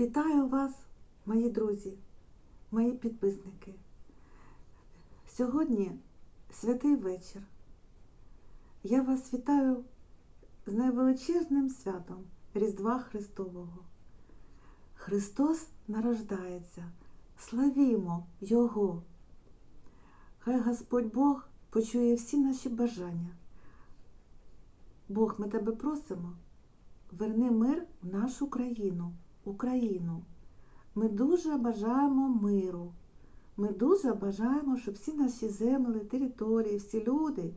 Вітаю вас, мої друзі, мої підписники. Сьогодні святий вечір. Я вас вітаю з найвеличезним святом Різдва Христового. Христос нарождається. Славімо Його! Хай Господь Бог почує всі наші бажання. Бог, ми тебе просимо, верни мир в нашу країну, Україну. Ми дуже бажаємо миру. Ми дуже бажаємо, щоб всі наші землі, території, всі люди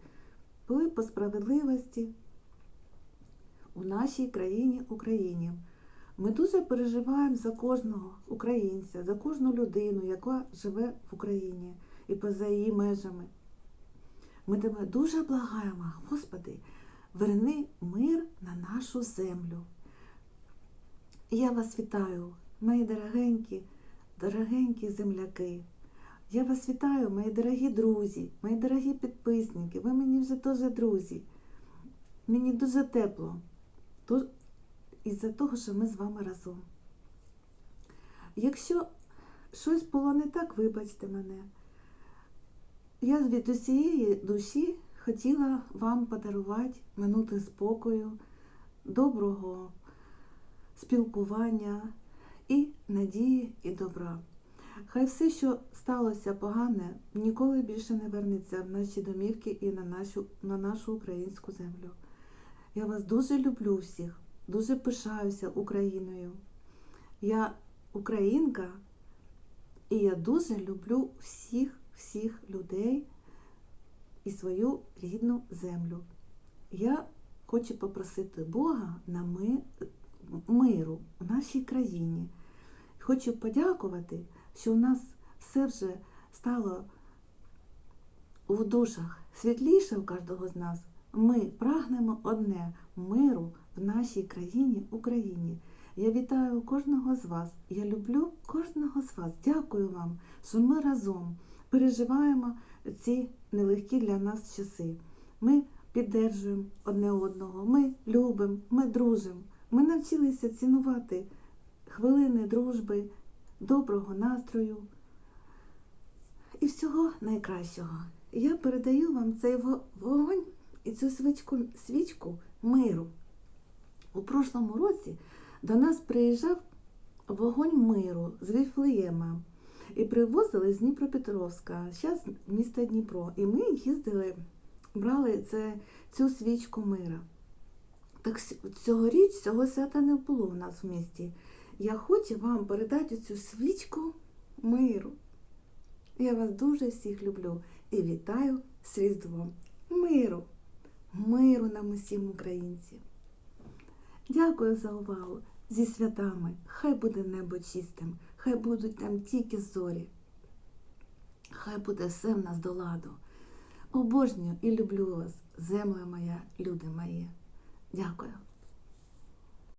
були по справедливості у нашій країні Україні. Ми дуже переживаємо за кожного українця, за кожну людину, яка живе в Україні і поза її межами. Ми тебе дуже благаємо, Господи, верни мир на нашу землю. Я вас вітаю, мої дорогенькі, дорогенькі земляки. Я вас вітаю, мої дорогі друзі, мої дорогі підписники. Ви мені вже теж друзі. Мені дуже тепло. Із-за того, що ми з вами разом. Якщо щось було не так, вибачте мене. Я від усієї душі хотіла вам подарувати минути спокою, доброго спілкування і надії і добра. Хай все, що сталося погане, ніколи більше не вернеться в наші домівки і на нашу, на нашу українську землю. Я вас дуже люблю всіх, дуже пишаюся Україною. Я українка, і я дуже люблю всіх, всіх людей і свою рідну землю. Я хочу попросити Бога на ми, миру в нашій країні. Хочу подякувати, що у нас все вже стало у душах світліше у кожного з нас. Ми прагнемо одне миру в нашій країні, Україні. Я вітаю кожного з вас. Я люблю кожного з вас. Дякую вам, що ми разом переживаємо ці нелегкі для нас часи. Ми піддержуємо одне одного, ми любимо, ми дружимо. Ми навчилися цінувати хвилини дружби, доброго настрою і всього найкращого. Я передаю вам цей вогонь і цю свічку, свічку миру. У прошлому році до нас приїжджав вогонь миру з Віфлеєма і привозили з Дніпропетровська, зараз місто Дніпро. І ми їздили, брали це, цю свічку мира. Так цьогоріч цього свята не було в нас в місті. Я хочу вам передати цю свічку миру. Я вас дуже всіх люблю і вітаю з Різдвом. Миру, миру нам усім українцям. Дякую за увагу зі святами. Хай буде небо чистим, хай будуть там тільки зорі. Хай буде все в нас до ладу. Обожнюю і люблю вас, земля моя, люди мої. じゃあこよ。